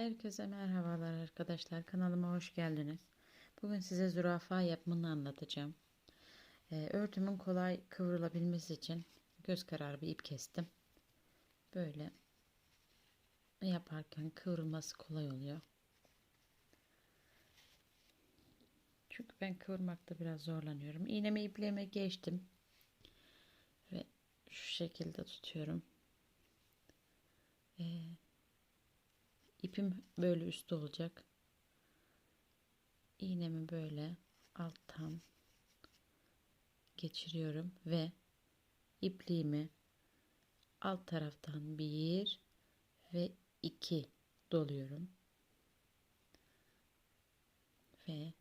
Herkese merhabalar arkadaşlar. Kanalıma hoş geldiniz. Bugün size zürafa yapımını anlatacağım. Ee, örtümün kolay kıvrılabilmesi için göz kararı bir ip kestim. Böyle yaparken kıvrılması kolay oluyor. Çünkü ben kıvırmakta biraz zorlanıyorum. İğnemi ipliğime geçtim. Ve şu şekilde tutuyorum. Ee, ipim böyle üstte olacak. İğnemi böyle alttan geçiriyorum ve ipliğimi alt taraftan bir ve iki doluyorum. Ve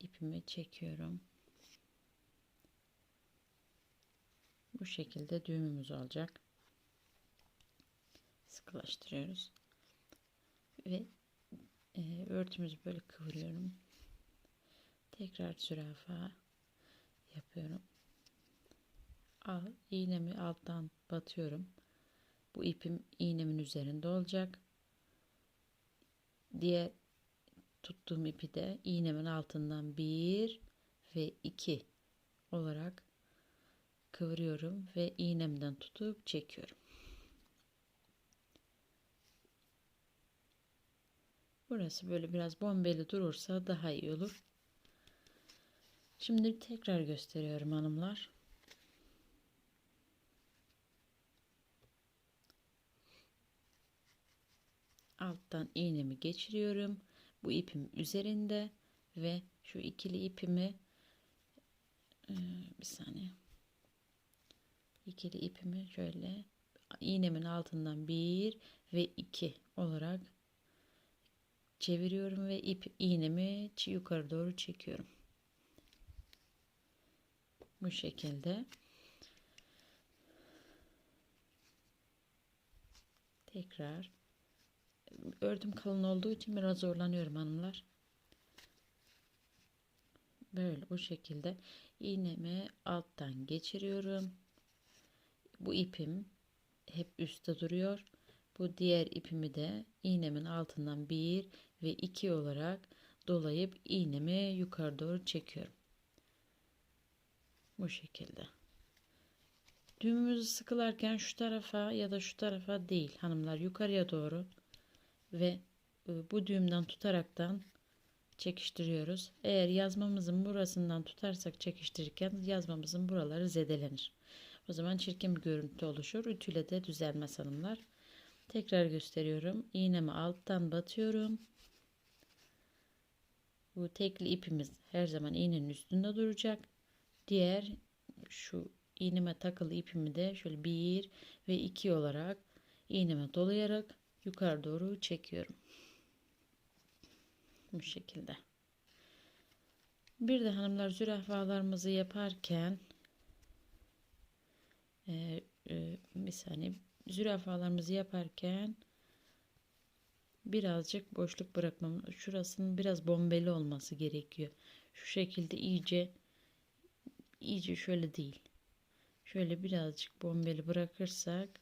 ipimi çekiyorum. Bu şekilde düğümümüz olacak. Sıkılaştırıyoruz. Ve e, örtümüzü böyle kıvırıyorum. Tekrar zürafa yapıyorum. Al, iğnemi alttan batıyorum. Bu ipim iğnemin üzerinde olacak. Diğer tuttuğum ipi de iğnemin altından bir ve iki olarak kıvırıyorum ve iğnemden tutup çekiyorum. Burası böyle biraz bombeli durursa daha iyi olur. Şimdi tekrar gösteriyorum hanımlar. Alttan iğnemi geçiriyorum. Bu ipim üzerinde ve şu ikili ipimi e, bir saniye ikili ipimi şöyle iğnemin altından bir ve iki olarak çeviriyorum ve ip iğnemi yukarı doğru çekiyorum. Bu şekilde. Tekrar ördüm kalın olduğu için biraz zorlanıyorum hanımlar. Böyle bu şekilde iğnemi alttan geçiriyorum. Bu ipim hep üstte duruyor. Bu diğer ipimi de iğnemin altından bir ve iki olarak dolayıp iğnemi yukarı doğru çekiyorum. Bu şekilde. Düğümümüzü sıkılarken şu tarafa ya da şu tarafa değil hanımlar yukarıya doğru ve e, bu düğümden tutaraktan çekiştiriyoruz. Eğer yazmamızın burasından tutarsak çekiştirirken yazmamızın buraları zedelenir. O zaman çirkin bir görüntü oluşur. Ütüyle de düzelmez hanımlar. Tekrar gösteriyorum. İğnemi alttan batıyorum. Bu tekli ipimiz her zaman iğnenin üstünde duracak. Diğer şu iğneme takılı ipimi de şöyle bir ve iki olarak iğneme dolayarak yukarı doğru çekiyorum. Bu şekilde. Bir de hanımlar zürafalarımızı yaparken e, e, bir saniye zürafalarımızı yaparken birazcık boşluk bırakmam. Şurasının biraz bombeli olması gerekiyor. Şu şekilde iyice iyice şöyle değil. Şöyle birazcık bombeli bırakırsak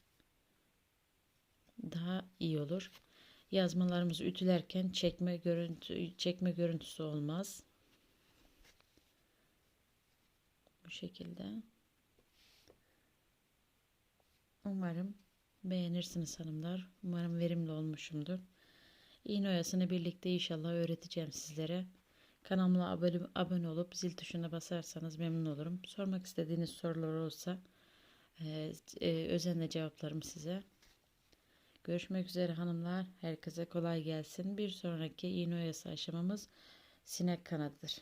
daha iyi olur. Yazmalarımızı ütülerken çekme görüntü çekme görüntüsü olmaz. Bu şekilde. Umarım beğenirsiniz hanımlar. Umarım verimli olmuşumdur. İğne oyasını birlikte inşallah öğreteceğim sizlere. Kanalıma abone, abone olup zil tuşuna basarsanız memnun olurum. Sormak istediğiniz sorular olsa e, e, özenle cevaplarım size. Görüşmek üzere hanımlar. Herkese kolay gelsin. Bir sonraki iğne oyası aşamamız sinek kanadıdır.